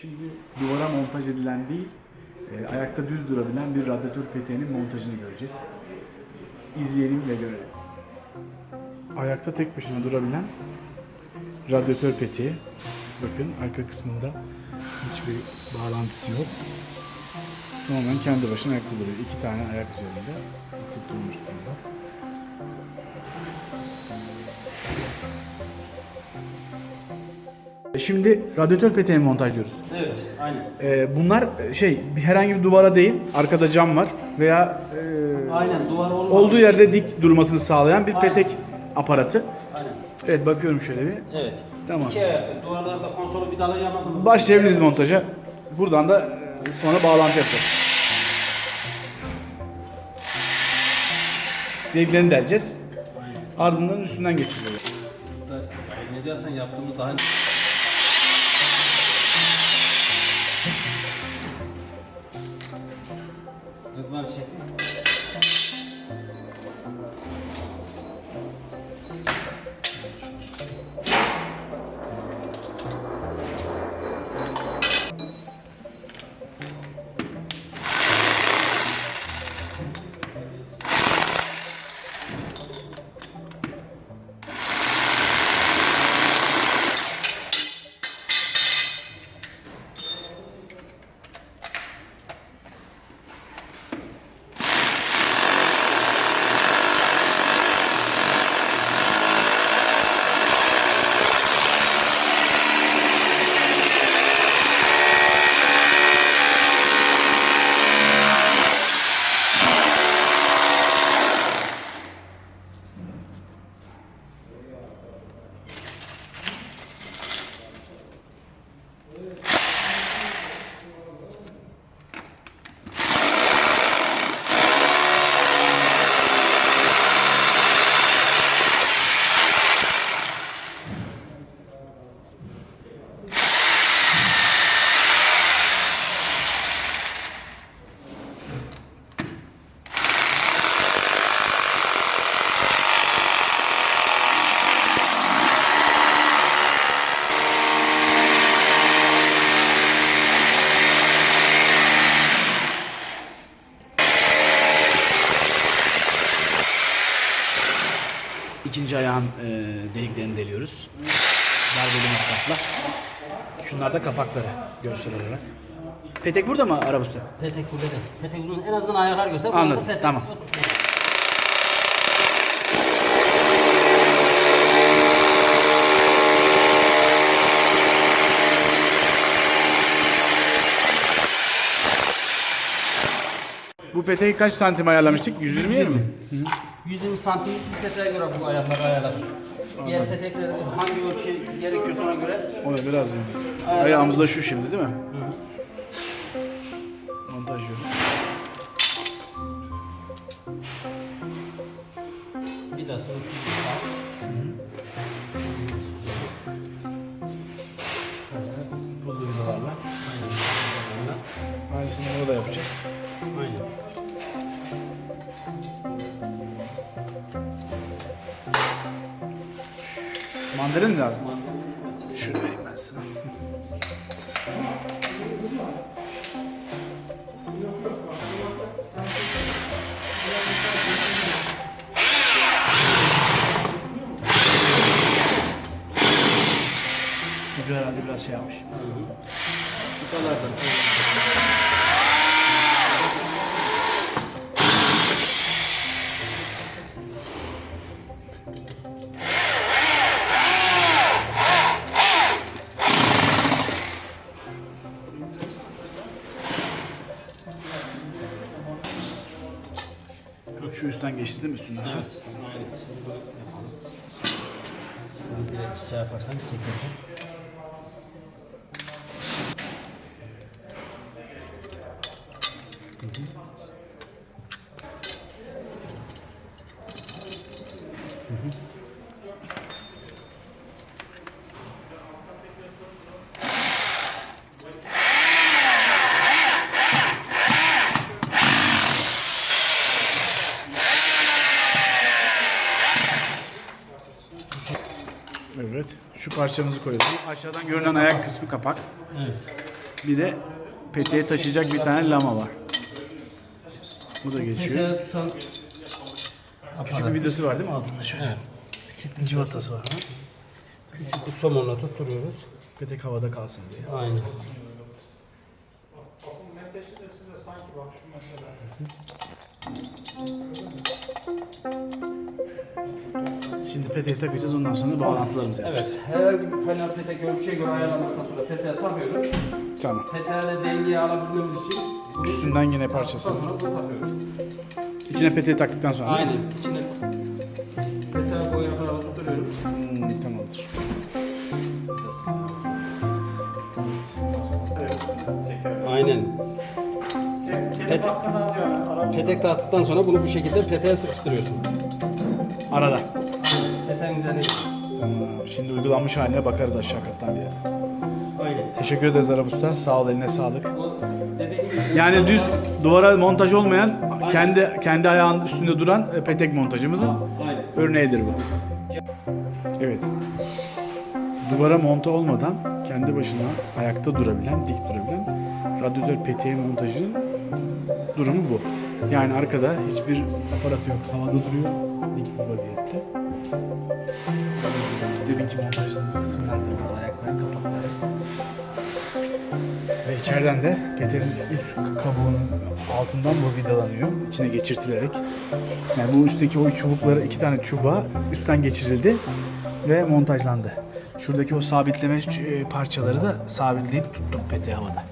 Şimdi duvara montaj edilen değil, e, ayakta düz durabilen bir radyatör peteğinin montajını göreceğiz. İzleyelim ve görelim. Ayakta tek başına durabilen radyatör peteği. Bakın arka kısmında hiçbir bağlantısı yok. Tamamen kendi başına ayakta duruyor. İki tane ayak üzerinde tutulmuş durumda. Şimdi radyatör peteğini montajlıyoruz. Evet, aynen. Ee, bunlar e, şey herhangi bir duvara değil, arkada cam var veya e, Aynen duvar olmadığı olduğu yerde için- dik durmasını sağlayan bir Aynen. petek aparatı. Aynen. Evet bakıyorum şöyle bir. Evet. Tamam. İki ayaklı duvarlarda konsolu vidalayamadığımız Başlayabiliriz montaja. Buradan da e, sonra bağlantı yapacağız. Deliklerini deleceğiz. Ardından üstünden. Burada yayınlayacaksan yaptığımız daha İkinci ayağın e, deliklerini deliyoruz. Darbeli matkapla. Şunlar da kapakları görsel olarak. Petek burada mı arabası? Petek burada da. Petek uzun en azından ayaklar göster. Anladım, petek. tamam. Bu peteği kaç santim ayarlamıştık? 120 mi? 120 santim bir peteğe göre bu ayakları ayarladık. Diğer petekleri hangi ölçü gerekiyorsa ona göre O da biraz yani. Ayağımız da şu şimdi değil mi? Montajlıyoruz. vidasını Sıkacağız. Mandalin lazım? Şunu vereyim ben sana. Ucu herhalde biraz şey yapmış. Bu kadar da. Şu üstten geçti değil mi üstünden? Evet. Bunu direkt şey yaparsan çekersin. Evet. Şu parçamızı koyuyoruz. Aşağıdan görünen ayak kısmı kapak. Evet. Bir de peteğe taşıyacak bir tane lama var. Bu da geçiyor. Peteğe tutan Küçük bir vidası var değil mi altında şöyle? Evet. Küçük bir civatası var. küçük bir somonla tutturuyoruz. Petek havada kalsın diye. Aynen. Peteğe takacağız ondan sonra bağlantılarımızı yapacağız. Evet. Herhangi bir panel petek ölçüye göre ayarlandıktan sonra peteğe takıyoruz. Tamam. Peteğe dengeyi alabilmemiz için Üstünden yine parçası. sonra takıyoruz. İçine peteği taktıktan sonra. Aynen. İçine peteğe boyakları tutturuyoruz. Hmm, tamamdır. Aynen. Pete, petek taktıktan sonra bunu bu şekilde peteğe sıkıştırıyorsun. Arada. Peteğin üzerine Tamam. Şimdi uygulanmış haline bakarız aşağı kattan bir yere. Aynen. Teşekkür ederiz Arap Usta. Sağ ol eline sağlık. Bu dediğim gibi Yani düz duvara montaj olmayan kendi kendi ayağının üstünde duran e, petek montajımızın Aynen. örneğidir bu. Evet. Duvara monte olmadan kendi başına ayakta durabilen, dik durabilen radyatör peteği montajının durumu bu. Yani arkada hiçbir aparatı yok. Havada duruyor. Dik bir vaziyette. Deminki montajladığımız kısımlar da burada. Ayakların kapakları. Ve içeriden de peteğin üst, kabuğunun altından bu vidalanıyor. içine geçirtilerek. Yani bu üstteki o çubukları iki tane çubuğa üstten geçirildi ve montajlandı. Şuradaki o sabitleme e, parçaları da sabitleyip tuttuk peteği havada.